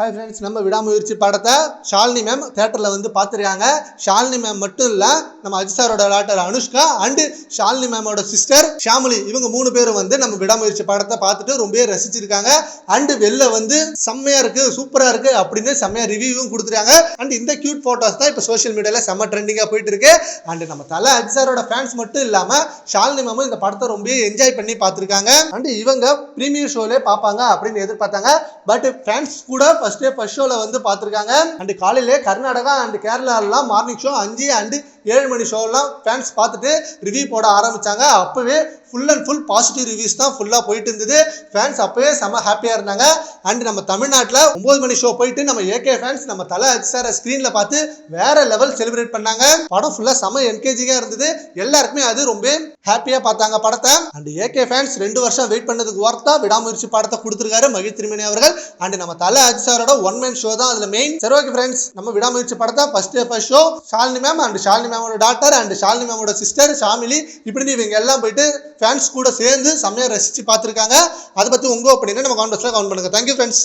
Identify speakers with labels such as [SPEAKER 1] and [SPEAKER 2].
[SPEAKER 1] Hi friends நம்ம விடாமுயற்சி படத்தை Shalini ma'am தேட்டரில் வந்து பார்த்துருக்காங்க. ஷாலினி மேம் மட்டும் இல்லை நம்ம அஜித் சாரோட டாக்டர் அனுஷ்கா அண்டு ஷாலினி மேமோட சிஸ்டர் ஷாமிலி இவங்க மூணு பேரும் வந்து நம்ம விடாமுயற்சி படத்தை பார்த்துட்டு ரொம்பவே ரசிச்சிருக்காங்க. அண்டு வெளில வந்து செம்மையாக இருக்குது சூப்பராக இருக்குது அப்படின்னு செம்மையாக ரிவ்யூவும் கொடுத்துருக்காங்க. அண்ட் இந்த கியூட் ஃபோட்டோஸ் தான் இப்போ சோஷியல் மீடியாவில் செம்ம ட்ரெண்டிங்காக போயிட்டு இருக்கு. அண்டு நம்ம தலை அஜித் சாரோட ஃபேன்ஸ் மட்டும் இல்லாமல் ஷாலினி மேமும் இந்த படத்தை ரொம்பவே என்ஜாய் பண்ணி பார்த்துருக்காங்க. அண்டு இவங்க ப்ரீமியர் ஷோலே பார்ப்பாங்க அப்படின்னு எதிர்பார்த்தாங்க. பட் ஃபேன்ஸ் கூட ஃபர்ஸ்ட் டே ஃபர்ஸ்ட் ஷோவில் வந்து பார்த்துருக்காங்க. அண்ட் காலையிலே கர்நாடகா அண்ட் கேரளாலாம் மார்னிங் ஷோ அஞ்சு அண்டு ஏழு மணி ஷோலாம் ஃபேன்ஸ் பார்த்துட்டு ரிவ்யூ போட ஆரம்பித்தாங்க அப்போவே full and full positive reviews தான் ஃபுல்லாக போயிட்டு இருந்தது. ஃபேன்ஸ் அப்போவே செம ஹாப்பியாக இருந்தாங்க. அண்ட் நம்ம தமிழ்நாட்டில் ஒம்பது மணி ஷோ போயிட்டு நம்ம ஏகே ஃபேன்ஸ் நம்ம தலை அஜித் சாரை ஸ்க்ரீனில் பார்த்து வேற லெவல் செலிப்ரேட் பண்ணாங்க. படம் ஃபுல்லாக செம என்கேஜிங்காக இருந்தது. எல்லாருக்குமே அது ரொம்ப ஹாப்பியாக பார்த்தாங்க படத்தை. அண்ட் ஏகே ஃபேன்ஸ் ரெண்டு வருஷம் வெயிட் பண்ணதுக்கு ஒர்த்தா விடாமுயற்சி படத்தை கொடுத்துருக்காரு மகிழ் திருமணி அவர்கள். அண்ட் நம்ம தலை அஜித் சாரோட ஒன் மேன் ஷோ தான் அதில் மெயின் சரி ஓகே ஃப்ரெண்ட்ஸ் நம்ம விடாமுயற்சி படத்தை first day first show Shalini ma'am and Shalini மேமோட doctor and Shalini மேமோட சிஸ்டர் ஷாமிலி. இப்படி இவங்க எல்லாம் போயிட்டு ஃபேன்ஸ் கூட சேர்ந்து செம்மையாக ரசித்து பார்த்துருக்காங்க. அதை பற்றி உங்கள் ஒப்பீனியனை நம்ம கான்வெர்ஸில் கவுண்ட் பண்ணுங்க. Thank you friends